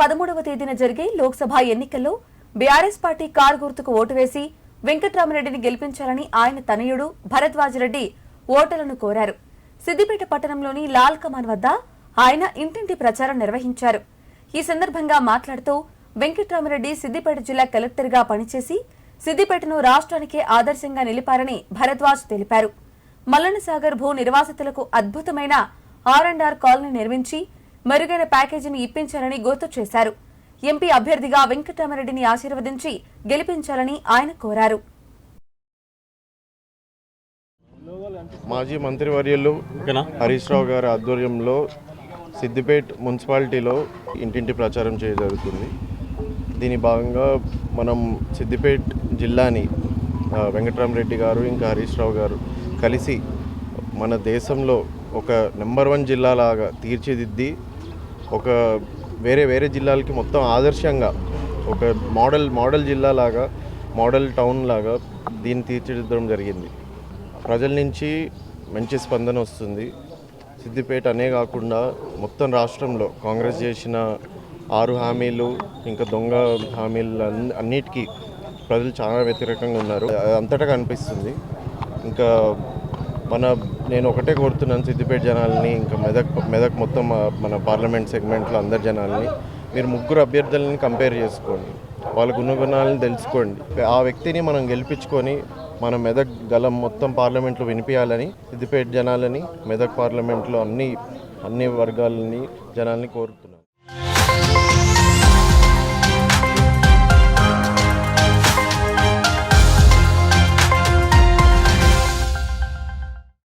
పదమూడవ తేదీన జరిగే లోక్సభ ఎన్నికల్లో బీఆర్ఎస్ పార్టీ కారు గుర్తుకు ఓటు వేసి వెంకట్రామరెడ్డిని గెలిపించాలని ఆయన తనయుడు భరద్వాజరెడ్డి ఓటర్లను కోరారు. సిద్దిపేట పట్టణంలోని లాల్ కమాన్ వద్ద ఆయన ఇంటింటి ప్రచారం నిర్వహించారు. ఈ సందర్భంగా మాట్లాడుతూ వెంకట్రామరెడ్డి సిద్దిపేట జిల్లా కలెక్టర్గా పనిచేసి సిద్దిపేటను రాష్ట్రానికే ఆదర్శంగా నిలిపారని భరద్వాజ్ తెలిపారు. మల్లనసాగర్ భూ నిర్వాసితులకు అద్భుతమైన ఆర్ అండ్ ఆర్ కాలనీ నిర్మించి మెరుగైన ప్యాకేజీని ఇప్పించాలని గుర్తు చేశారు. ఎంపీ అభ్యర్థిగా వెంకటరామరెడ్డిని ఆశీర్వదించి గెలిపించాలని ఆయన కోరారు. మాజీ మంత్రివర్యులు హరీష్ రావు గారి ఆధ్వర్యంలో సిద్దిపేట్ మున్సిపాలిటీలో ఇంటింటి ప్రచారం చేయ జరుగుతుంది. దీని భాగంగా మనం సిద్దిపేట్ జిల్లాని వెంకటరామరెడ్డి గారు ఇంకా హరీష్ రావు గారు కలిసి మన దేశంలో ఒక నెంబర్ వన్ జిల్లాలాగా తీర్చిదిద్ది ఒక వేరే వేరే జిల్లాలకి మొత్తం ఆదర్శంగా ఒక మోడల్ మోడల్ జిల్లా లాగా మోడల్ టౌన్ లాగా దీన్ని తీర్చిదిద్దడం జరిగింది. ప్రజల నుంచి మంచి స్పందన వస్తుంది. సిద్దిపేట అనే కాకుండా మొత్తం రాష్ట్రంలో కాంగ్రెస్ చేసిన ఆరు హామీలు ఇంకా దొంగ హామీలు అన్నిటికీ ప్రజలు చాలా వ్యతిరేకంగా ఉన్నారు. అది అంతటా కనిపిస్తుంది. ఇంకా మన నేను ఒకటే కోరుతున్నాను సిద్దిపేట జనాల్ని ఇంకా మెదక్ మెదక్ మొత్తం మన పార్లమెంట్ సెగ్మెంట్లో అందరి జనాల్ని. మీరు ముగ్గురు అభ్యర్థులని కంపేర్ చేసుకోండి. వాళ్ళ గుణగుణాలను తెలుసుకోండి. ఆ వ్యక్తిని మనం గెలిపించుకొని మన మెదక్ గలం మొత్తం పార్లమెంట్లో వినిపించాలని సిద్దిపేట జనాలని మెదక్ పార్లమెంట్లో అన్ని అన్ని వర్గాలని జనాల్ని కోరుతున్నాను.